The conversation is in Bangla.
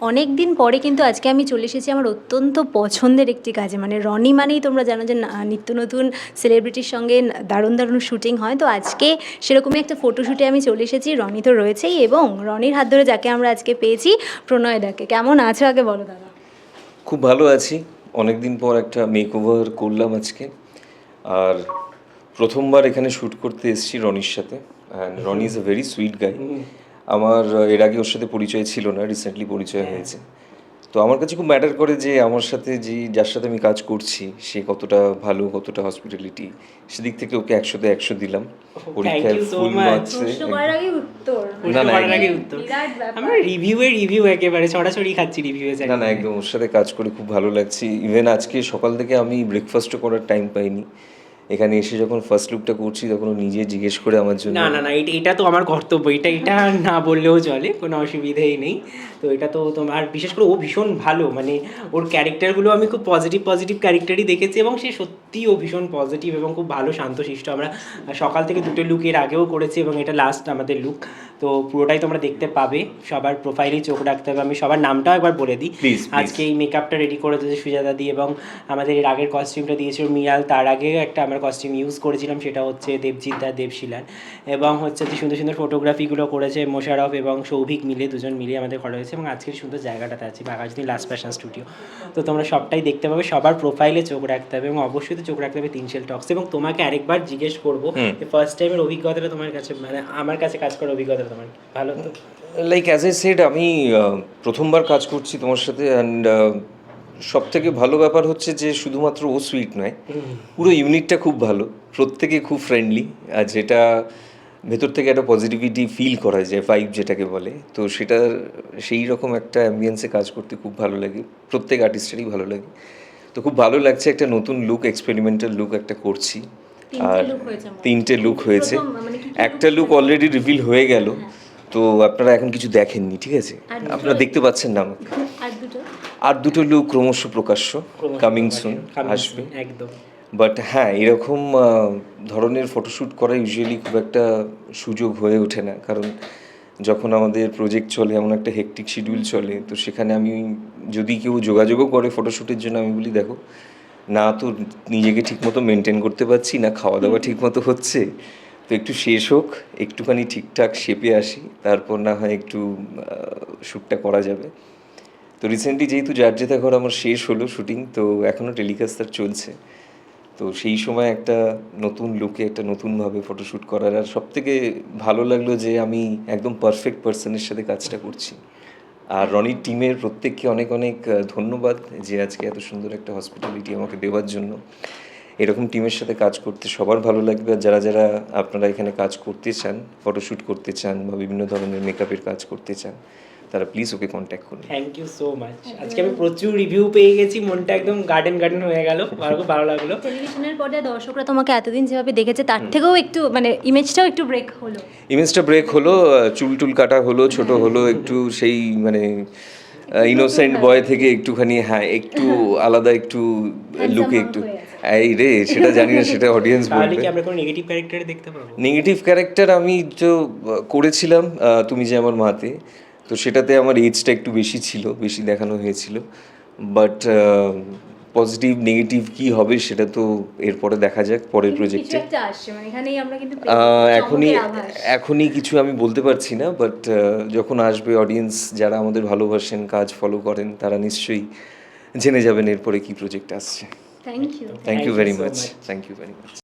অনেক দিন পরে কিন্তু আজকে আমি চলে এসেছি আমার অত্যন্ত পছন্দের একটি কাজে। মানে রনি মানেই তোমরা জানো যে না- নিত্য নতুন সেলিব্রিটির সঙ্গে দারুণ দারুণ শুটিং হয়। তো আজকে সেরকমই একটা ফটোশ্যুটে আমি চলে এসেছি রনি তো রয়েছেই এবং রনির হাত ধরে যাকে আমরা আজকে পেয়েছি প্রণয়দাকে কেমন আছো আগে বলো দাদা? খুব ভালো আছি। অনেক দিন পর একটা মেক ওভার করলাম আজকে। আর প্রথমবার এখানে শ্যুট করতে এসেছি রনির সাথে। And Ronny is a very sweet guy আমার এর আগে ওর সাথে পরিচয় ছিল না রিসেন্টলি পরিচয় হয়েছে। তো আমার কাছে খুব ম্যাটার করে যে আমার সাথে যে যার সাথে আমি কাজ করছি সে কতটা ভালো কতটা হসপিটালিটি সেদিক থেকে ওকে একশোতে একশো দিলাম। পরীক্ষায় you ফুল. মার্কসে না, আমরা রিভিউয়ে রিভিউ একেবারে ছড়াছড়ি খাচ্ছি রিভিউয়ে না না একদম ওর সাথে কাজ করে খুব ভালো লাগছে। ইভেন আজকে সকাল থেকে আমি ব্রেকফাস্টও করার টাইম পাইনি। এখানে এসে যখন ফার্স্ট লুকটা করছি, তখন নিজে জিজ্ঞেস করে আমার জন্য না না না এটা তো আমার কর্তব্য। এটা এটা না বললেও চলে, কোনো অসুবিধেই নেই। তো এটা তো তোমার বিশেষ করে ও ভীষণ ভালো মানে ওর ক্যারেক্টারগুলো আমি খুব পজিটিভ পজিটিভ ক্যারেক্টারই দেখেছি এবং সে সত্যিই ও ভীষণ পজিটিভ এবং খুব ভালো শান্তশিষ্ট। আমরা সকাল থেকে দুটো লুক এর আগেও করেছি এবং এটা লাস্ট আমাদের লুক তো পুরোটাই তোমরা দেখতে পাবে সবার প্রোফাইলেই চোখ রাখতে হবে। আমি সবার নামটাও একবার বলে দিই. আজকে এই মেকআপটা রেডি করে দিয়েছে সুজাতা দি এবং আমাদের এর আগের কস্টিউমটা দিয়েছিল মিয়াল। তার আগে একটা আমরা কস্টিউম ইউজ করেছিলাম সেটা হচ্ছে দেবজিৎ দা দেবশিলার। এবং হচ্ছে যে সুন্দর সুন্দর ফটোগ্রাফিগুলো করেছে মোশারফ এবং সৌভিক মিলে দুজন মিলে আমাদের করা হয়েছে এবং আজকের সুন্দর জায়গাটাতে আছে বাঘাজনী লাস্ট ফ্যাশন স্টুডিও। তো তোমরা সবটাই দেখতে পাবে সবার প্রোফাইলে চোখ রাখতে হবে এবং অবশ্যই তো চোখ রাখতে হবে তিনশেল টক্স এবং তোমাকে আরেকবার জিজ্ঞেস করব ফার্স্ট টাইমের অভিজ্ঞতাটা তোমার কাছে মানে আমার কাছে কাজ করার অভিজ্ঞতা তোমার ভালো তো? লাইক অ্যাজ এ সেড আমি প্রথমবার কাজ করছি তোমার সাথে অ্যান্ড সব থেকে ভালো ব্যাপার হচ্ছে যে শুধুমাত্র ও সুইট নয়। পুরো ইউনিটটা খুব ভালো প্রত্যেকে খুব ফ্রেন্ডলি আর যেটা ভেতর থেকে একটা পজিটিভিটি ফিল করা যায় ভাইব যেটাকে বলে। তো সেটা সেই রকম একটা অ্যাম্বিয়েন্সে কাজ করতে খুব ভালো লাগে। প্রত্যেক আর্টিস্টেরই ভালো লাগে। তো খুব ভালো লাগছে একটা নতুন লুক এক্সপেরিমেন্টাল লুক একটা করছি। আর। তিনটে লুক হয়েছে। মানে একটা লুক অলরেডি রিভিল হয়ে গেল। তো আপনারা এখন কিছু দেখেননি ঠিক আছে? আপনারা দেখতে পাচ্ছেন না আমাকে। আর দুটো? লুক ক্রমশ প্রকাশ্য। কামিং সুন আসবে। একদম। বাট হ্যাঁ এরকম ধরনের ফটোশ্যুট করা ইউজুয়ালি খুব একটা সুযোগ হয়ে ওঠে না। কারণ যখন আমাদের প্রজেক্ট চলে এমন একটা হেকটিক শিডিউল চলে তো সেখানে আমি যদি কেউ যোগাযোগও করে ফটোশ্যুটের জন্য আমি বলি দেখো না তো নিজেকে ঠিকমতো মেনটেন করতে পারছি না খাওয়া দাওয়া ঠিকমতো হচ্ছে। তো একটু শেষ হোক একটুখানি ঠিকঠাক শেপে আসি তারপর না হয় একটু শ্যুটটা করা যাবে। তো রিসেন্টলি যেহেতু যার যেতে ঘর আমার শেষ হলো শ্যুটিং তো এখনও টেলিকাস্ট তার চলছে। তো সেই সময় একটা নতুন লুকে একটা নতুনভাবে ফটোশ্যুট করার আর সব থেকে ভালো লাগল যে আমি একদম পারফেক্ট পার্সনের সাথে কাজটা করছি। আর রনির টিমের প্রত্যেককে অনেক অনেক ধন্যবাদ যে আজকে এত সুন্দর একটা হসপিটালিটি আমাকে দেওয়ার জন্য। এরকম টিমের সাথে কাজ করতে সবার ভালো লাগবে। যারা যারা আপনারা এখানে কাজ করতে চান ফটোশ্যুট করতে চান বা বিভিন্ন ধরনের মেকআপের কাজ করতে চান তারা প্লিজ ওকে কন্ট্যাক্ট করুন। থ্যাংক ইউ সো মাচ আজকে আমি প্রচুর রিভিউ পেয়ে গেছি মনটা একদম গার্ডেন গার্ডেন হয়ে গেল আমার খুব ভালো লাগল। টেলিভিশনের পর্দায় দর্শকরা তোমাকে এতদিন যেভাবে দেখেছে তার থেকেও একটু মানে ইমেজটাও একটু ব্রেক হলো। ইমেজটা ব্রেক হলো চুল টুল কাটা হলো ছোট হলো একটু সেই মানে ইনোসেন্ট বয় থেকে একটুখানি হ্যাঁ একটু আলাদা একটু লুকে একটু। এই রে সেটা জানি না সেটা অডিয়েন্স বলবে। আমরা কোনো নেগেটিভ ক্যারেক্টার দেখতে পাবো? নেগেটিভ ক্যারেক্টার আমি তো করেছিলাম তুমি যে আমার মাতে। তো সেটাতে আমার এজটা একটু বেশি ছিল বেশি দেখানো হয়েছিল। বাট পজিটিভ নেগেটিভ কি হবে সেটা তো এরপরে দেখা যাক পরের প্রজেক্টে মানে এখানেই এখনই এখনই কিছু আমি বলতে পারছি না বাট যখন আসবে অডিয়েন্স যারা আমাদের ভালোবাসেন কাজ ফলো করেন তারা নিশ্চয়ই জেনে যাবেন এরপরে কি প্রজেক্ট আসছে। Thank you thank you very much thank you very much